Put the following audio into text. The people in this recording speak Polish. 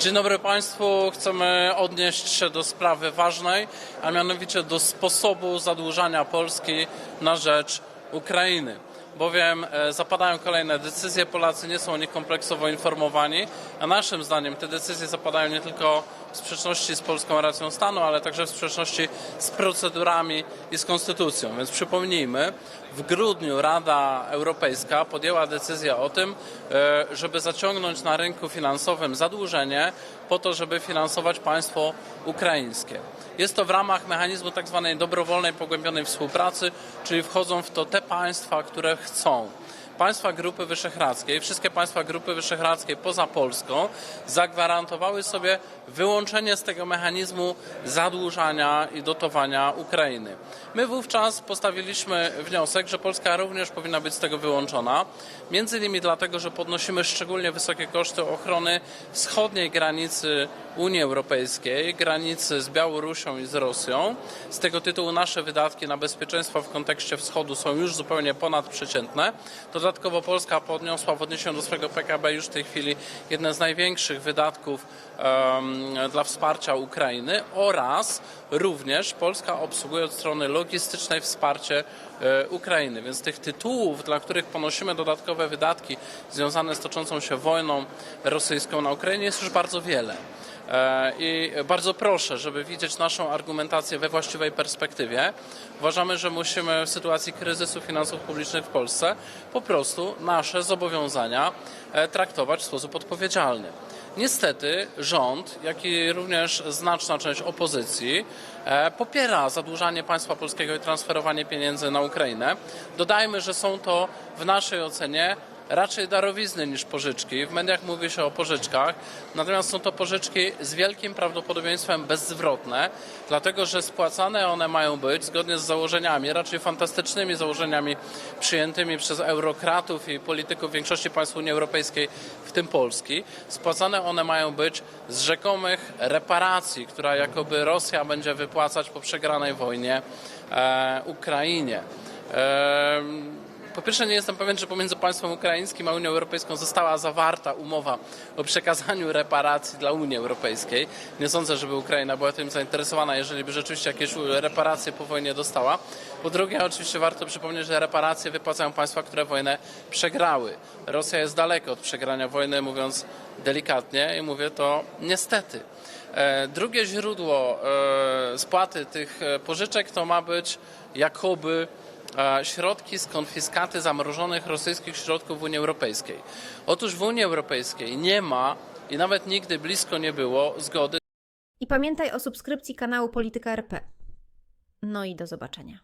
Dzień dobry Państwu. Chcemy odnieść się do sprawy ważnej, a mianowicie do sposobu zadłużania Polski na rzecz Ukrainy. Bowiem e, zapadają kolejne decyzje, Polacy nie są o nich kompleksowo informowani, a naszym zdaniem te decyzje zapadają nie tylko w sprzeczności z polską racją stanu, ale także w sprzeczności z procedurami i z konstytucją. Więc przypomnijmy, w grudniu Rada Europejska podjęła decyzję o tym, e, żeby zaciągnąć na rynku finansowym zadłużenie po to, żeby finansować państwo ukraińskie. Jest to w ramach mechanizmu tak zwanej dobrowolnej pogłębionej współpracy, czyli wchodzą w to te państwa, które chcą. Państwa Grupy Wyszehradzkiej, wszystkie państwa Grupy Wyszehradzkiej poza Polską zagwarantowały sobie wyłączenie z tego mechanizmu zadłużania i dotowania Ukrainy. My wówczas postawiliśmy wniosek, że Polska również powinna być z tego wyłączona, między innymi dlatego, że podnosimy szczególnie wysokie koszty ochrony wschodniej granicy Unii Europejskiej, granicy z Białorusią i z Rosją. Z tego tytułu nasze wydatki na bezpieczeństwo w kontekście wschodu są już zupełnie ponadprzeciętne. Dodatkowo Polska podniosła w odniesieniu do swojego PKB już w tej chwili jedne z największych wydatków em, dla wsparcia Ukrainy oraz również Polska obsługuje od strony logistycznej wsparcie e, Ukrainy. Więc tych tytułów, dla których ponosimy dodatkowe wydatki związane z toczącą się wojną rosyjską na Ukrainie jest już bardzo wiele. E, I bardzo proszę, żeby widzieć naszą argumentację we właściwej perspektywie. Uważamy, że musimy w sytuacji kryzysu finansów publicznych w Polsce po prostu nasze zobowiązania e, traktować w sposób odpowiedzialny. Niestety rząd, jak i również znaczna część opozycji e, popiera zadłużanie państwa polskiego i transferowanie pieniędzy na Ukrainę. Dodajmy, że są to w naszej ocenie raczej darowizny niż pożyczki. W mediach mówi się o pożyczkach, natomiast są to pożyczki z wielkim prawdopodobieństwem bezzwrotne, dlatego że spłacane one mają być zgodnie z założeniami, raczej fantastycznymi założeniami przyjętymi przez eurokratów i polityków większości państw Unii Europejskiej, w tym Polski. Spłacane one mają być z rzekomych reparacji, która jakoby Rosja będzie wypłacać po przegranej wojnie e, Ukrainie. E, po pierwsze, nie jestem pewien, czy pomiędzy państwem ukraińskim a Unią Europejską została zawarta umowa o przekazaniu reparacji dla Unii Europejskiej. Nie sądzę, żeby Ukraina była tym zainteresowana, jeżeli by rzeczywiście jakieś reparacje po wojnie dostała. Po drugie, oczywiście warto przypomnieć, że reparacje wypłacają państwa, które wojnę przegrały. Rosja jest daleko od przegrania wojny, mówiąc delikatnie, i mówię to niestety. E, Drugie źródło e, spłaty tych e, pożyczek to ma być jakoby środki z konfiskaty zamrożonych rosyjskich środków w Unii Europejskiej. Otóż w Unii Europejskiej nie ma i nawet nigdy blisko nie było zgody I pamiętaj o subskrypcji kanału Polityka RP. No i do zobaczenia.